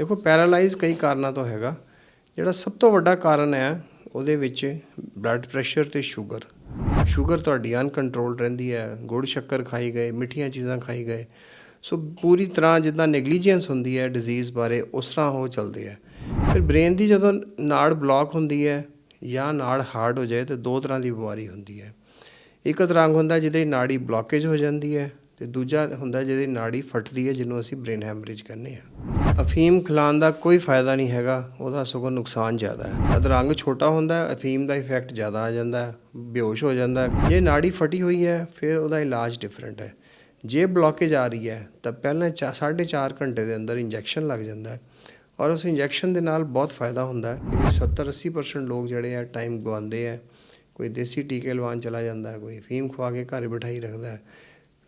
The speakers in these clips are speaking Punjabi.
ਦੇਖੋ ਪੈਰਾਲਾਈਜ਼ ਕਈ ਕਾਰਨਾਂ ਤੋਂ ਹੈਗਾ। ਜਿਹੜਾ ਸਭ ਤੋਂ ਵੱਡਾ ਕਾਰਨ ਹੈ, ਉਹਦੇ ਵਿੱਚ ਬਲੱਡ ਪ੍ਰੈਸ਼ਰ ਤੇ ਸ਼ੂਗਰ ਸ਼ੂਗਰ ਤੁਹਾਡੀ ਅਨਕੰਟਰੋਲ ਰਹਿੰਦੀ ਹੈ, ਗੁੜ ਸ਼ੱਕਰ ਖਾਈ ਗਏ, ਮਿੱਠੀਆਂ ਚੀਜ਼ਾਂ ਖਾਈ ਗਏ। ਸੋ ਪੂਰੀ ਤਰ੍ਹਾਂ ਜਿੱਦਾਂ ਨੈਗਲੀਜੈਂਸ ਹੁੰਦੀ ਹੈ ਡਿਜ਼ੀਜ਼ ਬਾਰੇ, ਉਸ ਤਰ੍ਹਾਂ ਉਹ ਚੱਲਦੇ ਹੈ। ਫਿਰ ਬ੍ਰੇਨ ਦੀ ਜਦੋਂ ਨਾੜ ਬਲੌਕ ਹੁੰਦੀ ਹੈ ਜਾਂ ਨਾੜ ਹਾਰਡ ਹੋ ਜਾਏ, ਤੇ ਦੋ ਤਰ੍ਹਾਂ ਦੀ ਬਿਮਾਰੀ ਹੁੰਦੀ ਹੈ। ਇੱਕ ਤਰੰਗ ਹੁੰਦਾ ਜਿਹਦੇ ਨਾੜੀ ਬਲੌਕੇਜ ਹੋ ਜਾਂਦੀ ਹੈ, ਤੇ ਦੂਜਾ ਹੁੰਦਾ ਜਿਹਦੇ ਨਾੜੀ ਫਟਦੀ ਹੈ, ਜਿਹਨੂੰ ਅਸੀਂ ਬ੍ਰੇਨ ਹੈਮਰੇਜ ਕਹਿੰਦੇ ਆ ਅਫੀਮ ਖਿਲਾਉਣ ਦਾ ਕੋਈ ਫਾਇਦਾ ਨਹੀਂ ਹੈਗਾ, ਉਹਦਾ ਸਗੋਂ ਨੁਕਸਾਨ ਜ਼ਿਆਦਾ ਹੈ। ਅਦਰੰਗ ਛੋਟਾ ਹੁੰਦਾ ਹੈ, ਅਫੀਮ ਦਾ ਇਫੈਕਟ ਜ਼ਿਆਦਾ ਆ ਜਾਂਦਾ ਹੈ, ਬੇਹੋਸ਼ ਹੋ ਜਾਂਦਾ ਹੈ। ਜੇ ਨਾੜੀ ਫਟੀ ਹੋਈ ਹੈ, ਫਿਰ ਉਹਦਾ ਇਲਾਜ ਡਿਫਰੈਂਟ ਹੈ। ਜੇ ਬਲੌਕੇਜ ਆ ਰਹੀ ਹੈ, ਤਾਂ ਪਹਿਲਾਂ 4.5 ਘੰਟੇ ਦੇ ਅੰਦਰ ਇੰਜੈਕਸ਼ਨ ਲੱਗ ਜਾਂਦਾ ਹੈ। ਔਰ ਉਸ ਇੰਜੈਕਸ਼ਨ ਦੇ ਨਾਲ ਬਹੁਤ ਫਾਇਦਾ ਹੁੰਦਾ ਹੈ 70-80% ਲੋਕ ਜਿਹੜੇ ਆ ਟਾਈਮ ਗਵਾਉਂਦੇ ਆ ਕੋਈ ਦੇਸੀ ਟੀਕੇ ਲਵਾਉਣ ਚਲਾ ਜਾਂਦਾ ਹੈ, ਕੋਈ ਫੀਮ ਖਵਾ ਕੇ ਘਰ ਬਿਠਾਈ ਰੱਖਦਾ ਹੈ।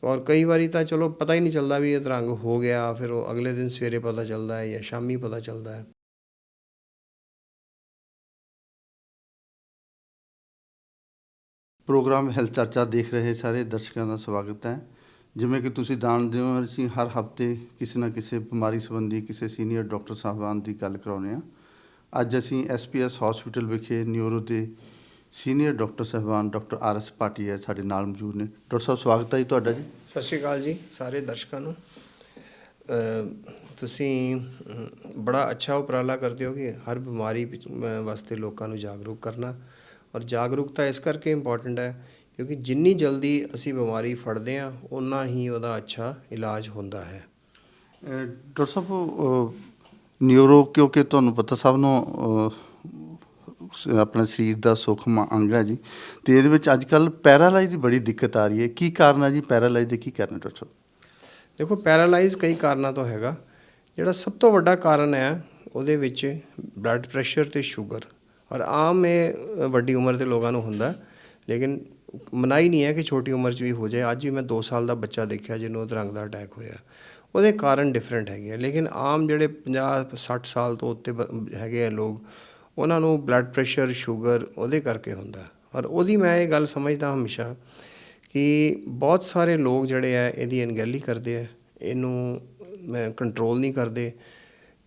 ਔਰ ਕਈ ਵਾਰੀ ਤਾਂ ਚਲੋ ਪਤਾ ਹੀ ਨਹੀਂ ਚੱਲਦਾ ਵੀ ਇਹ ਰੰਗ ਹੋ ਗਿਆ, ਫਿਰ ਉਹ ਅਗਲੇ ਦਿਨ ਸਵੇਰੇ ਪਤਾ ਚੱਲਦਾ ਹੈ ਜਾਂ ਸ਼ਾਮੀ ਪਤਾ ਚੱਲਦਾ ਹੈ। ਪ੍ਰੋਗਰਾਮ ਹੈਲਥ ਚਰਚਾ ਦੇਖ ਰਹੇ ਸਾਰੇ ਦਰਸ਼ਕਾਂ ਦਾ ਸਵਾਗਤ ਹੈ। ਜਿਵੇਂ ਕਿ ਤੁਸੀਂ ਜਾਣਦੇ ਹੋ, ਅਸੀਂ ਹਰ ਹਫ਼ਤੇ ਕਿਸੇ ਨਾ ਕਿਸੇ ਬਿਮਾਰੀ ਸੰਬੰਧੀ ਕਿਸੇ ਸੀਨੀਅਰ ਡਾਕਟਰ ਸਾਹਿਬਾਨ ਦੀ ਗੱਲ ਕਰਾਉਂਦੇ ਹਾਂ। ਅੱਜ ਅਸੀਂ ਐਸਪੀਐਸ ਹਸਪੀਟਲ ਵਿਖੇ ਨਿਊਰੋ ਦੇ ਸੀਨੀਅਰ ਡਾਕਟਰ ਸਾਹਿਬਾਨ ਡਾਕਟਰ ਆਰ ਐਸ ਪਾਟੀਆ ਸਾਡੇ ਨਾਲ ਮੌਜੂਦ ਨੇ। ਡਾਕਟਰ ਸਾਹਿਬ ਸਵਾਗਤ ਹੈ ਜੀ ਤੁਹਾਡਾ ਜੀ। ਸਤਿ ਸ਼੍ਰੀ ਅਕਾਲ ਜੀ ਸਾਰੇ ਦਰਸ਼ਕਾਂ ਨੂੰ। ਤੁਸੀਂ ਬੜਾ ਅੱਛਾ ਉਪਰਾਲਾ ਕਰਦੇ ਹੋ ਕਿ ਹਰ ਬਿਮਾਰੀ ਵਾਸਤੇ ਲੋਕਾਂ ਨੂੰ ਜਾਗਰੂਕ ਕਰਨਾ। ਔਰ ਜਾਗਰੂਕਤਾ ਇਸ ਕਰਕੇ ਇੰਪੋਰਟੈਂਟ ਹੈ ਕਿਉਂਕਿ ਜਿੰਨੀ ਜਲਦੀ ਅਸੀਂ ਬਿਮਾਰੀ ਫੜਦੇ ਹਾਂ ਉਨਾ ਹੀ ਉਹਦਾ ਅੱਛਾ ਇਲਾਜ ਹੁੰਦਾ ਹੈ। ਡਾਕਟਰ ਸਾਹਿਬ ਨਿਊਰੋ ਕਿਉਂਕਿ ਤੁਹਾਨੂੰ ਪਤਾ ਸਭ ਨੂੰ ਸ- ਆਪਣਾ ਸਰੀਰ ਦਾ ਸੂਖਮ ਅੰਗ ਹੈ ਜੀ। ਤੇ ਇਹਦੇ ਵਿੱਚ ਅੱਜ ਕੱਲ ਪੈਰਾਲਾਈਜ਼ ਦੀ ਬੜੀ ਦਿੱਕਤ ਆ ਰਹੀ ਹੈ। ਕੀ ਕਾਰਨ ਹੈ ਜੀ ਪੈਰਾਲਾਈਜ਼ ਦੇ? ਕੀ ਕਾਰਨ ਹੈ ਡਾਕਟਰ ਸਾਹਿਬ? ਦੇਖੋ ਪੈਰਾਲਾਈਜ਼ ਕਈ ਕਾਰਨਾਂ ਤੋਂ ਹੈਗਾ। ਜਿਹੜਾ ਸਭ ਤੋਂ ਵੱਡਾ ਕਾਰਨ ਹੈ ਉਹਦੇ ਵਿੱਚ ਬਲੱਡ ਪ੍ਰੈਸ਼ਰ ਤੇ ਸ਼ੂਗਰ ਔਰ ਆਮ ਇਹ ਅ, ਵੱਡੀ ਉਮਰ ਦੇ ਲੋਕਾਂ ਨੂੰ ਹੁੰਦਾ। ਲੇਕਿਨ ਮਨਾਈ ਨਹੀਂ ਹੈ ਕਿ ਛੋਟੀ ਉਮਰ 'ਚ ਵੀ ਹੋ ਜਾਏ। ਅੱਜ ਵੀ ਮੈਂ 2 ਸਾਲ ਦਾ ਬੱਚਾ ਦੇਖਿਆ ਜਿਹਨੂੰ ਅਧਰੰਗ ਦਾ ਅਟੈਕ ਹੋਇਆ। ਉਹਦੇ ਕਾਰਨ ਡਿਫਰੈਂਟ ਹੈਗੇ ਆ। ਲੇਕਿਨ ਆਮ ਜਿਹੜੇ 50 60 ਸਾਲ ਤੋਂ ਉੱਤੇ ਬ- ਹੈਗੇ ਆ ਲੋਕ ਉਹਨਾਂ ਨੂੰ ਬਲੱਡ ਪ੍ਰੈਸ਼ਰ ਸ਼ੂਗਰ ਉਹਦੇ ਕਰਕੇ ਹੁੰਦਾ। ਔਰ ਉਹਦੀ ਮੈਂ ਇਹ ਗੱਲ ਸਮਝਦਾ ਹਮੇਸ਼ਾ ਕਿ ਬਹੁਤ ਸਾਰੇ ਲੋਕ ਜਿਹੜੇ ਆ, ਇਹਦੀ ਅਣਗਹਿਲੀ ਕਰਦੇ ਆ। ਇਹਨੂੰ ਮੈਂ ਕੰਟਰੋਲ ਨਹੀਂ ਕਰਦੇ।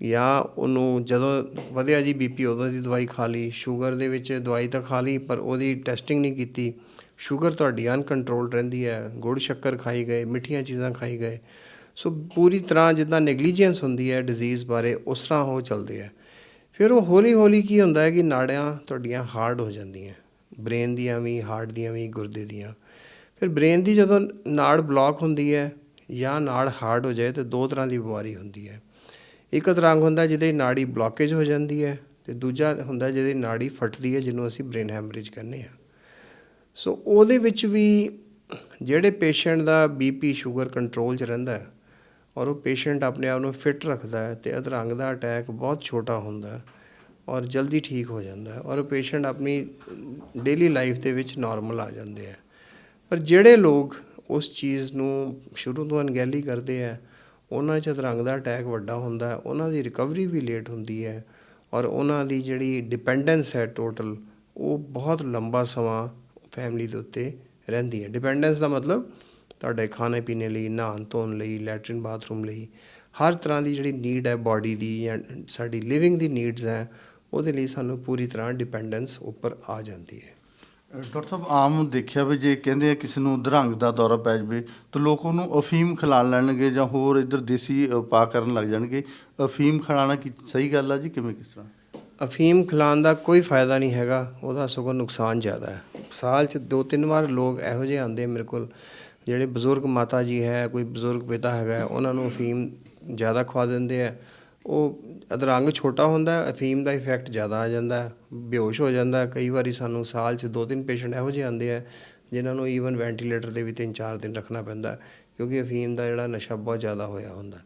ਜਾਂ ਉਹਨੂੰ ਜਦੋਂ ਵਧਿਆ ਜੀ ਬੀਪੀ, ਉਦੋਂ ਦੀ ਦਵਾਈ ਖਾ ਲਈ। ਸ਼ੂਗਰ ਦੇ ਵਿੱਚ ਦਵਾਈ ਤਾਂ ਖਾ ਲਈ, ਪਰ ਉਹਦੀ ਟੈਸਟਿੰਗ ਨਹੀਂ ਕੀਤੀ। ਸ਼ੂਗਰ ਤੁਹਾਡੀ ਅਨਕੰਟਰੋਲ ਰਹਿੰਦੀ ਹੈ। ਗੁੜ ਸ਼ੱਕਰ ਖਾਈ ਗਏ, ਮਿੱਠੀਆਂ ਚੀਜ਼ਾਂ ਖਾਈ ਗਏ। ਸੋ ਪੂਰੀ ਤਰ੍ਹਾਂ ਜਿੱਦਾਂ ਨੈਗਲੀਜੈਂਸ ਹੁੰਦੀ ਹੈ ਡਿਜ਼ੀਜ਼ ਬਾਰੇ, ਉਸ ਤਰ੍ਹਾਂ ਉਹ ਚੱਲਦੇ ਆ। ਫਿਰ ਉਹ ਹੌਲੀ ਹੌਲੀ ਕੀ ਹੁੰਦਾ ਹੈ ਕਿ ਨਾੜਾਂ ਤੁਹਾਡੀਆਂ ਹਾਰਡ ਹੋ ਜਾਂਦੀਆਂ ਬ੍ਰੇਨ ਦੀਆਂ ਵੀ ਹਾਰਟ ਦੀਆਂ ਵੀ, ਗੁਰਦੇ ਦੀਆਂ। ਫਿਰ ਬ੍ਰੇਨ ਦੀ ਜਦੋਂ ਨਾੜ ਬਲੌਕ ਹੁੰਦੀ ਹੈ ਜਾਂ ਨਾੜ ਹਾਰਡ ਹੋ ਜਾਏ ਤੇ ਦੋ ਤਰ੍ਹਾਂ ਦੀ ਬਿਮਾਰੀ ਹੁੰਦੀ ਹੈ। ਇੱਕ ਤਰੰਗ ਹੁੰਦਾ ਜਿਹਦੇ ਨਾੜੀ ਬਲੌਕੇਜ ਹੋ ਜਾਂਦੀ ਹੈ ਤੇ ਦੂਜਾ ਹੁੰਦਾ ਜਿਹਦੀ ਨਾੜੀ ਫਟਦੀ ਹੈ, ਜਿਹਨੂੰ ਅਸੀਂ ਬ੍ਰੇਨ ਹੈਮਰੇਜ ਕਹਿੰਦੇ ਆ ਸੋ ਉਹਦੇ ਵਿੱਚ ਵੀ ਜਿਹੜੇ ਪੇਸ਼ੈਂਟ ਦਾ ਬੀਪੀ ਸ਼ੂਗਰ ਕੰਟਰੋਲ 'ਚ ਰਹਿੰਦਾ ਹੈ ਔਰ ਉਹ ਪੇਸ਼ੈਂਟ ਆਪਣੇ ਆਪ ਨੂੰ ਫਿਟ ਰੱਖਦਾ ਹੈ ਤੇ ਅਧਰੰਗ ਦਾ ਅਟੈਕ ਬਹੁਤ ਛੋਟਾ ਹੁੰਦਾ ਔਰ ਜਲਦੀ ਠੀਕ ਹੋ ਜਾਂਦਾ ਔਰ ਪੇਸ਼ੈਂਟ ਆਪਣੀ ਡੇਲੀ ਲਾਈਫ ਦੇ ਵਿੱਚ ਨਾਰਮਲ ਆ ਜਾਂਦੇ ਆ ਪਰ ਜਿਹੜੇ ਲੋਕ ਉਸ ਚੀਜ਼ ਨੂੰ ਸ਼ੁਰੂ ਤੋਂ ਅਣਗਹਿਲੀ ਕਰਦੇ ਆ ਉਹਨਾਂ 'ਚ ਅਧਰੰਗ ਦਾ ਅਟੈਕ ਵੱਡਾ ਹੁੰਦਾ ਉਹਨਾਂ ਦੀ ਰਿਕਵਰੀ ਵੀ ਲੇਟ ਹੁੰਦੀ ਹੈ ਔਰ ਉਹਨਾਂ ਦੀ ਜਿਹੜੀ ਡਿਪੈਂਡੈਂਸ ਹੈ ਟੋਟਲ ਉਹ ਬਹੁਤ ਲੰਬਾ ਸਮਾਂ ਫੈਮਿਲੀ ਦੇ ਉੱਤੇ ਰਹਿੰਦੀ ਹੈ। ਡਿਪੈਂਡੈਂਸ ਦਾ ਮਤਲਬ ਤੁਹਾਡੇ ਖਾਣੇ ਪੀਣੇ ਲਈ ਨਹਾਉਣ ਧੋਣ ਲਈ ਲੈਟਰਿਨ ਬਾਥਰੂਮ ਲਈ ਹਰ ਤਰ੍ਹਾਂ ਦੀ ਜਿਹੜੀ ਨੀਡ ਹੈ ਬਾਡੀ ਦੀ ਜਾਂ ਸਾਡੀ ਲਿਵਿੰਗ ਦੀ ਨੀਡਸ ਹੈ ਉਹਦੇ ਲਈ ਸਾਨੂੰ ਪੂਰੀ ਤਰ੍ਹਾਂ ਡਿਪੈਂਡੈਂਸ ਉੱਪਰ ਆ ਜਾਂਦੀ ਹੈ। ਡਾਕਟਰ ਸਾਹਿਬ ਆਮ ਦੇਖਿਆ ਵੀ ਜੇ ਕਹਿੰਦੇ ਆ ਕਿਸੇ ਨੂੰ ਦਰੰਗ ਦਾ ਦੌਰਾ ਪੈ ਜਾਵੇ ਤਾਂ ਲੋਕ ਉਹਨੂੰ ਅਫੀਮ ਖਿਲਾ ਲੈਣਗੇ ਜਾਂ ਹੋਰ ਇੱਧਰ ਦੇਸੀ ਉਪਾਅ ਕਰਨ ਲੱਗ ਜਾਣਗੇ। ਅਫੀਮ ਖਿਲਾਣਾ ਕੀ ਸਹੀ ਗੱਲ ਆ ਜੀ? ਕਿਵੇਂ ਕਿਸ ਤਰ੍ਹਾਂ? ਅਫੀਮ ਖਿਲਾਉਣ ਦਾ ਕੋਈ ਫਾਇਦਾ ਨਹੀਂ ਹੈਗਾ ਉਹਦਾ ਸਗੋਂ ਨੁਕਸਾਨ ਜ਼ਿਆਦਾ ਹੈ। ਸਾਲ 'ਚ ਦੋ ਤਿੰਨ ਵਾਰ ਲੋਕ ਇਹੋ ਜਿਹੇ ਆਉਂਦੇ ਮੇਰੇ ਕੋਲ ਜਿਹੜੇ ਬਜ਼ੁਰਗ ਮਾਤਾ ਜੀ ਹੈ, ਕੋਈ ਬਜ਼ੁਰਗ ਪਿਤਾ ਹੈਗਾ, ਉਹਨਾਂ ਨੂੰ ਅਫੀਮ ਜ਼ਿਆਦਾ ਖਵਾ ਦਿੰਦੇ ਆ। ਉਹ ਅਧਰੰਗ ਛੋਟਾ ਹੁੰਦਾ, ਅਫੀਮ ਦਾ ਇਫੈਕਟ ਜ਼ਿਆਦਾ ਆ ਜਾਂਦਾ, ਬੇਹੋਸ਼ ਹੋ ਜਾਂਦਾ। ਕਈ ਵਾਰੀ ਸਾਨੂੰ ਸਾਲ 'ਚ ਦੋ ਤਿੰਨ ਪੇਸ਼ੈਂਟ ਇਹੋ ਜਿਹੇ ਆਉਂਦੇ ਆ, ਜਿਨ੍ਹਾਂ ਨੂੰ ਈਵਨ ਵੈਂਟੀਲੇਟਰ ਦੇ ਵੀ ਤਿੰਨ ਚਾਰ ਦਿਨ ਰੱਖਣਾ ਪੈਂਦਾ, ਕਿਉਂਕਿ ਅਫੀਮ ਦਾ ਜਿਹੜਾ ਨਸ਼ਾ ਬਹੁਤ ਜ਼ਿਆਦਾ ਹੋਇਆ ਹੁੰਦਾ।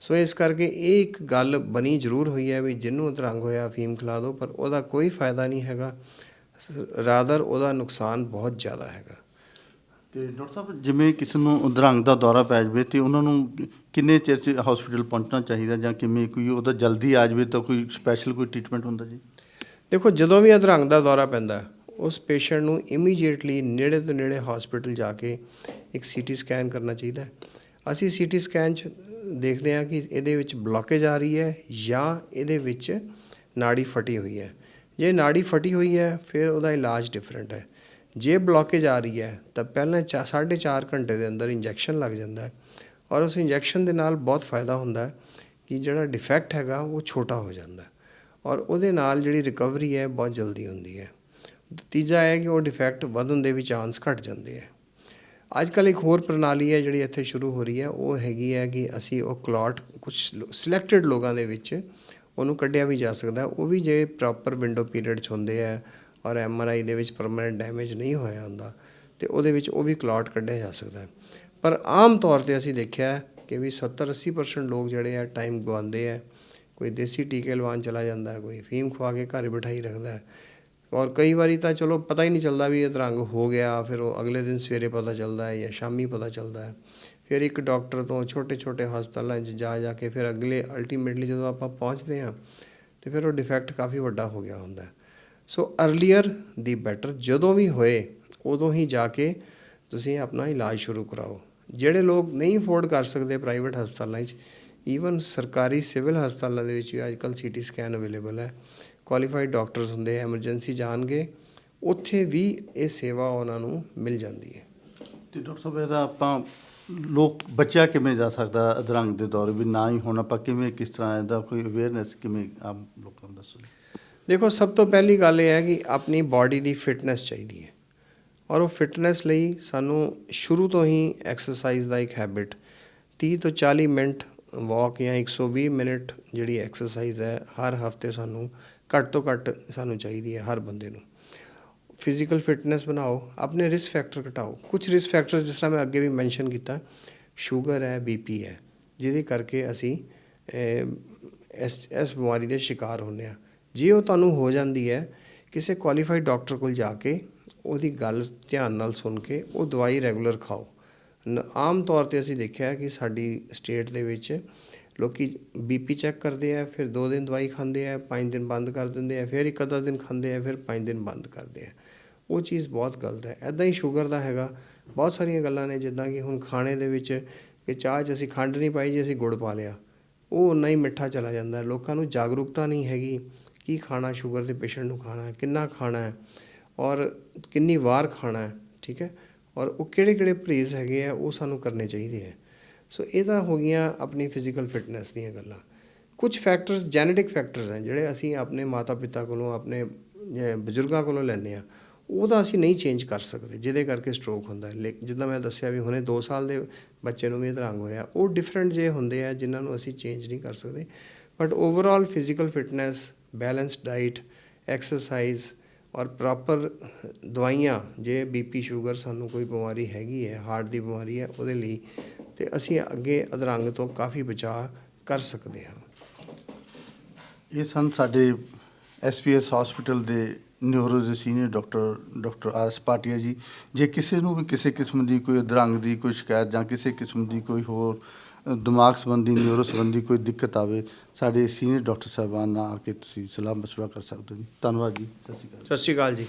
ਸੋ ਇਸ ਕਰਕੇ ਇਹ ਇੱਕ ਗੱਲ ਬਣੀ ਜ਼ਰੂਰ ਹੋਈ ਹੈ ਵੀ ਜਿਹਨੂੰ ਅਧਰੰਗ ਹੋਇਆ ਅਫੀਮ ਖਿਲਾ ਦਿਓ, ਪਰ ਉਹਦਾ ਕੋਈ ਫਾਇਦਾ ਨਹੀਂ ਹੈਗਾ। ਰਾਦਰ ਉਹਦਾ ਨੁਕਸਾਨ ਬਹੁਤ ਜ਼ਿਆਦਾ ਹੈਗਾ। ਤੇ ਡਾਕਟਰ ਸਾਹਿਬ, ਜਿਵੇਂ ਕਿਸੇ ਨੂੰ ਦਰੰਗ ਦਾ ਦੌਰਾ ਪੈ ਜਾਵੇ ਤੇ ਉਹਨਾਂ ਨੂੰ ਕਿੰਨੇ ਚਿਰ ਚ ਹਸਪੀਟਲ ਪਹੁੰਚਣਾ ਚਾਹੀਦਾ ਜਾਂ ਕਿਵੇਂ ਕੋਈ ਉਹਦਾ ਜਲਦੀ ਆ ਜਾਵੇ ਤਾਂ ਕੋਈ ਸਪੈਸ਼ਲ ਕੋਈ ਟ੍ਰੀਟਮੈਂਟ ਹੁੰਦਾ ਜੀ? ਦੇਖੋ, ਜਦੋਂ ਵੀ ਅਧਰੰਗ ਦਾ ਦੌਰਾ ਪੈਂਦਾ, ਉਸ ਪੇਸ਼ੈਂਟ ਨੂੰ ਇਮੀਡੀਏਟਲੀ ਨੇੜੇ ਤੋਂ ਨੇੜੇ ਹਸਪੀਟਲ ਜਾ ਕੇ ਇੱਕ ਸੀਟੀ ਸਕੈਨ ਕਰਨਾ ਚਾਹੀਦਾ ਹੈ। ਅਸੀਂ ਸੀਟੀ ਸਕੈਨ 'ਚ ਦੇਖਦੇ ਹਾਂ ਕਿ ਇਹਦੇ ਵਿੱਚ ਬਲੋਕੇਜ ਆ ਰਹੀ ਹੈ ਜਾਂ ਇਹਦੇ ਵਿੱਚ ਨਾੜੀ ਫਟੀ ਹੋਈ ਹੈ। ਜੇ ਨਾੜੀ ਫਟੀ ਹੋਈ ਹੈ, ਫਿਰ ਉਹਦਾ ਇਲਾਜ ਡਿਫਰੈਂਟ ਹੈ। ਜੇ ਬਲੋਕੇਜ ਆ ਰਹੀ ਹੈ, ਤਾਂ ਪਹਿਲਾਂ 4.5 ਘੰਟੇ ਦੇ ਅੰਦਰ ਇੰਜੈਕਸ਼ਨ ਲੱਗ ਜਾਂਦਾ ਹੈ ਔਰ ਉਸ ਇੰਜੈਕਸ਼ਨ ਦੇ ਨਾਲ ਬਹੁਤ ਫਾਇਦਾ ਹੁੰਦਾ ਹੈ ਕਿ ਜਿਹੜਾ ਡਿਫੈਕਟ ਹੈਗਾ, ਉਹ ਛੋਟਾ ਹੋ ਜਾਂਦਾ ਔਰ ਉਹਦੇ ਨਾਲ ਜਿਹੜੀ ਰਿਕਵਰੀ ਹੈ, ਬਹੁਤ ਜਲਦੀ ਹੁੰਦੀ ਹੈ। ਤੀਜਾ ਹੈ ਕਿ ਉਹ ਡਿਫੈਕਟ ਵਧਣ ਦੇ ਵੀ ਚਾਂਸ ਘਟ ਜਾਂਦੇ ਹੈ। ਅੱਜ ਕੱਲ੍ਹ ਇੱਕ ਹੋਰ ਪ੍ਰਣਾਲੀ ਹੈ ਜਿਹੜੀ ਇੱਥੇ ਸ਼ੁਰੂ ਹੋ ਰਹੀ ਹੈ, ਉਹ ਹੈਗੀ ਹੈ ਕਿ ਅਸੀਂ ਉਹ ਕਲੌਟ ਕੁਝ ਸਿਲੈਕਟਡ ਲੋਕਾਂ ਦੇ ਵਿੱਚ ਉਹਨੂੰ ਕੱਢਿਆ ਵੀ ਜਾ ਸਕਦਾ ਉਹ ਵੀ ਜੇ ਪ੍ਰੋਪਰ ਵਿੰਡੋ ਪੀਰੀਅਡ 'ਚ ਹੁੰਦੇ ਆ ਔਰ ਐਮ ਆਰ ਆਈ ਦੇ ਵਿੱਚ ਪਰਮਨੈਂਟ ਡੈਮੇਜ ਨਹੀਂ ਹੋਇਆ ਹੁੰਦਾ ਤੇ ਉਹਦੇ ਵਿੱਚ ਉਹ ਵੀ ਕਲੌਟ ਕੱਢਿਆ ਜਾ ਸਕਦਾ ਪਰ ਆਮ ਤੌਰ ਤੇ ਅਸੀਂ ਦੇਖਿਆ ਕਿ ਵੀ 70-80% ਲੋਕ ਜਿਹੜੇ ਆ ਟਾਈਮ ਗਵਾਉਂਦੇ ਆ, ਕੋਈ ਦੇਸੀ ਟੀਕੇ ਲਵਾਉਣ ਚਲਾ ਜਾਂਦਾ ਕੋਈ ਫੀਮ ਖਵਾ ਕੇ ਘਰ ਬਿਠਾਈ ਰੱਖਦਾ ਔਰ ਕਈ ਵਾਰੀ ਤਾਂ ਚਲੋ ਪਤਾ ਹੀ ਨਹੀਂ ਚੱਲਦਾ ਵੀ ਇਹ ਤਰੰਗ ਹੋ ਗਿਆ, ਫਿਰ ਉਹ ਅਗਲੇ ਦਿਨ ਸਵੇਰੇ ਪਤਾ ਚੱਲਦਾ ਹੈ ਜਾਂ ਸ਼ਾਮੀ ਪਤਾ ਚੱਲਦਾ ਹੈ। ਫਿਰ ਇੱਕ ਡਾਕਟਰ ਤੋਂ ਛੋਟੇ ਛੋਟੇ ਹਸਪਤਾਲਾਂ 'ਚ ਜਾ ਜਾ ਕੇ ਫਿਰ ਅਗਲੇ ਅਲਟੀਮੇਟਲੀ ਜਦੋਂ ਆਪਾਂ ਪਹੁੰਚਦੇ ਹਾਂ, ਤੇ ਫਿਰ ਉਹ ਡਿਫੈਕਟ ਕਾਫੀ ਵੱਡਾ ਹੋ ਗਿਆ ਹੁੰਦਾ ਹੈ। ਸੋ ਅਰਲੀਅਰ ਦੀ ਬੈਟਰ ਜਦੋਂ ਵੀ ਹੋਏ, ਉਦੋਂ ਹੀ ਜਾ ਕੇ ਤੁਸੀਂ ਆਪਣਾ ਇਲਾਜ ਸ਼ੁਰੂ ਕਰਾਓ। ਜਿਹੜੇ ਲੋਕ ਨਹੀਂ ਅਫੋਰਡ ਕਰ ਸਕਦੇ ਪ੍ਰਾਈਵੇਟ ਹਸਪਤਾਲਾਂ 'ਚ ਈਵਨ ਸਰਕਾਰੀ ਸਿਵਲ ਹਸਪਤਾਲਾਂ ਦੇ ਵਿੱਚ ਵੀ ਅੱਜਕੱਲ ਸੀਟੀ ਸਕੈਨ ਅਵੇਲੇਬਲ ਹੈ। ਕੁਆਲੀਫਾਈਡ ਡਾਕਟਰਸ ਹੁੰਦੇ ਆ ਐਮਰਜੈਂਸੀ ਜਾਣਗੇ, ਉੱਥੇ ਵੀ ਇਹ ਸੇਵਾ ਉਹਨਾਂ ਨੂੰ ਮਿਲ ਜਾਂਦੀ ਹੈ। ਤੇ ਡਾਕਟਰ ਸਾਹਿਬ, ਇਹਦਾ ਆਪਾਂ ਲੋਕ ਬਚਿਆ ਕਿਵੇਂ ਜਾ ਸਕਦਾ ਅਧਰੰਗ ਦੇ ਦੌਰ ਵੀ ਨਾ ਹੀ ਹੁਣ ਆਪਾਂ ਕਿਵੇਂ, ਕਿਸ ਤਰ੍ਹਾਂ ਇਹਦਾ ਕੋਈ ਅਵੇਅਰਨੈਸ ਕਿਵੇਂ ਆਮ ਲੋਕਾਂ ਨੂੰ ਦੱਸੋ ਦੇਖੋ, ਸਭ ਤੋਂ ਪਹਿਲੀ ਗੱਲ ਇਹ ਹੈ ਕਿ ਆਪਣੀ ਬਾਡੀ ਦੀ ਫਿਟਨੈਸ ਚਾਹੀਦੀ ਹੈ। ਔਰ ਉਹ ਫਿਟਨੈਸ ਲਈ ਸਾਨੂੰ ਸ਼ੁਰੂ ਤੋਂ ਹੀ ਐਕਸਰਸਾਈਜ਼ ਦਾ ਇੱਕ ਹੈਬਿਟ 30 ਤੋਂ 40 ਮਿੰਟ ਵਾਕ ਜਾਂ 120 ਮਿੰਟ ਜਿਹੜੀ ਐਕਸਰਸਾਈਜ਼ ਹੈ, ਹਰ ਹਫ਼ਤੇ ਸਾਨੂੰ ਘੱਟ ਤੋਂ ਘੱਟ ਸਾਨੂੰ ਚਾਹੀਦੀ ਹੈ ਹਰ ਬੰਦੇ ਨੂੰ। ਫਿਜ਼ੀਕਲ ਫਿਟਨੈਸ ਬਣਾਓ, ਆਪਣੇ ਰਿਸਕ ਫੈਕਟਰ ਘਟਾਓ। ਕੁਝ ਰਿਸਕ ਫੈਕਟਰਸ ਜਿਸ ਤਰ੍ਹਾਂ ਮੈਂ ਅੱਗੇ ਵੀ ਮੈਂਸ਼ਨ ਕੀਤਾ ਸ਼ੂਗਰ ਹੈ ਬੀਪੀ ਹੈ, ਜਿਹਦੇ ਕਰਕੇ ਅਸੀਂ ਇਸ ਇਸ ਬਿਮਾਰੀ ਦੇ ਸ਼ਿਕਾਰ ਹੁੰਦੇ ਆ ਜੇ ਉਹ ਤੁਹਾਨੂੰ ਹੋ ਜਾਂਦੀ ਹੈ ਕਿਸੇ ਕੁਆਲੀਫਾਈਡ ਡਾਕਟਰ ਕੋਲ ਜਾ ਕੇ ਉਹਦੀ ਗੱਲ ਧਿਆਨ ਨਾਲ ਸੁਣ ਕੇ ਉਹ ਦਵਾਈ ਰੈਗੂਲਰ ਖਾਓ। ਨ- ਆਮ ਤੌਰ ਤੇ ਅਸੀਂ ਦੇਖਿਆ ਕਿ ਸਾਡੀ ਸਟੇਟ ਦੇ ਵਿੱਚ ਲੋਕੀ ਬੀਪੀ ਚੈੱਕ ਕਰਦੇ ਆ ਫਿਰ 2 ਦਿਨ ਦਵਾਈ ਖਾਂਦੇ ਆ 5 ਦਿਨ ਬੰਦ ਕਰ ਦਿੰਦੇ ਆ ਫਿਰ ਇੱਕ ਅੱਧਾ ਦਿਨ ਖਾਂਦੇ ਆ ਫਿਰ 5 ਦਿਨ ਬੰਦ ਕਰਦੇ ਆ ਉਹ ਚੀਜ਼ ਬਹੁਤ ਗਲਤ ਹੈ। ਐਦਾਂ ਹੀ ਸ਼ੂਗਰ ਦਾ ਹੈਗਾ। ਬਹੁਤ ਸਾਰੀਆਂ ਗੱਲਾਂ ਨੇ ਜਿੱਦਾਂ ਕਿ ਹੁਣ ਖਾਣੇ ਦੇ ਵਿੱਚ ਕਿ ਚਾਹ 'ਚ ਅਸੀਂ ਖੰਡ ਨਹੀਂ ਪਾਈ, ਜੇ ਅਸੀਂ ਗੁੜ ਪਾ ਲਿਆ, ਉਹ ਉਨਾ ਹੀ ਮਿੱਠਾ ਚਲਾ ਜਾਂਦਾ ਲੋਕਾਂ ਨੂੰ ਜਾਗਰੂਕਤਾ ਨਹੀਂ ਹੈਗੀ। ਕੀ ਖਾਣਾ ਸ਼ੂਗਰ ਦੇ ਪੇਸ਼ੈਂਟ ਨੂੰ ਖਾਣਾ ਹੈ, ਕਿੰਨਾ ਖਾਣਾ ਹੈ ਔਰ ਕਿੰਨੀ ਵਾਰ ਖਾਣਾ ਹੈ, ਠੀਕ ਹੈ? ਔਰ ਉਹ ਕਿਹੜੇ ਕਿਹੜੇ ਪਰਹੇਜ਼ ਹੈਗੇ ਆ, ਉਹ ਸਾਨੂੰ ਕਰਨੇ ਚਾਹੀਦੇ ਆ। ਸੋ ਇਹ ਤਾਂ ਹੋ ਗਈਆਂ ਆਪਣੀ ਫਿਜ਼ੀਕਲ ਫਿਟਨੈਸ ਦੀਆਂ ਗੱਲਾਂ। ਕੁਝ ਫੈਕਟਰਸ ਜੈਨੇਟਿਕ ਫੈਕਟਰਸ ਹਨ ਜਿਹੜੇ ਅਸੀਂ ਆਪਣੇ ਮਾਤਾ ਪਿਤਾ ਕੋਲੋਂ, ਆਪਣੇ ਬਜ਼ੁਰਗਾਂ ਕੋਲੋਂ ਲੈਂਦੇ ਆ ਉਹਦਾ ਅਸੀਂ ਨਹੀਂ ਚੇਂਜ ਕਰ ਸਕਦੇ, ਜਿਹਦੇ ਕਰਕੇ ਸਟ੍ਰੋਕ ਹੁੰਦਾ ਹੈ। ਜਿੱਦਾਂ ਮੈਂ ਦੱਸਿਆ ਵੀ ਹੁਣੇ 2 ਸਾਲ ਦੇ ਬੱਚੇ ਨੂੰ ਵੀ ਅਧਰੰਗ ਹੋਇਆ, ਉਹ ਡਿਫਰੈਂਟ ਜੇ ਹੁੰਦੇ ਆ, ਜਿਨ੍ਹਾਂ ਨੂੰ ਅਸੀਂ ਚੇਂਜ ਨਹੀਂ ਕਰ ਸਕਦੇ। But overall physical fitness balanced diet exercise ਔਰ ਪ੍ਰੋਪਰ ਦਵਾਈਆਂ, ਜੇ ਬੀਪੀ ਸ਼ੂਗਰ ਸਾਨੂੰ ਕੋਈ ਬਿਮਾਰੀ ਹੈਗੀ ਹੈ ਹਾਰਟ ਦੀ ਬਿਮਾਰੀ ਹੈ, ਉਹਦੇ ਲਈ ਤੇ ਅਸੀਂ ਅੱਗੇ ਅਧਰੰਗ ਤੋਂ ਕਾਫੀ ਬਚਾਅ ਕਰ ਸਕਦੇ ਹਾਂ। ਇਹ ਸਨ ਸਾਡੇ ਐਸਪੀਐਸ ਹਸਪੀਟਲ ਦੇ ਨਿਊਰੋ ਦੇ senior doctor doctor R S Patia ji. ਜੇ ਕਿਸੇ ਨੂੰ ਵੀ ਕਿਸੇ ਕਿਸਮ ਦੀ ਕੋਈ ਅਧਰੰਗ ਦੀ ਕੋਈ ਸ਼ਿਕਾਇਤ ਜਾਂ ਕਿਸੇ ਕਿਸਮ ਦੀ ਕੋਈ ਹੋਰ ਦਿਮਾਗ ਸੰਬੰਧੀ ਨਿਊਰੋ ਸੰਬੰਧੀ ਕੋਈ ਦਿੱਕਤ ਆਵੇ, ਸਾਡੇ ਸੀਨੀਅਰ ਡਾਕਟਰ ਸਾਹਿਬਾਨ ਨਾਲ ਆ ਕੇ ਤੁਸੀਂ ਸਲਾਹ ਮਸ਼ਵਰਾ ਕਰ ਸਕਦੇ ਹੋ ਜੀ। ਧੰਨਵਾਦ ਜੀ। ਸਤਿ ਸ਼੍ਰੀ ਅਕਾਲ। ਸਤਿ ਸ਼੍ਰੀ ਅਕਾਲ ਜੀ।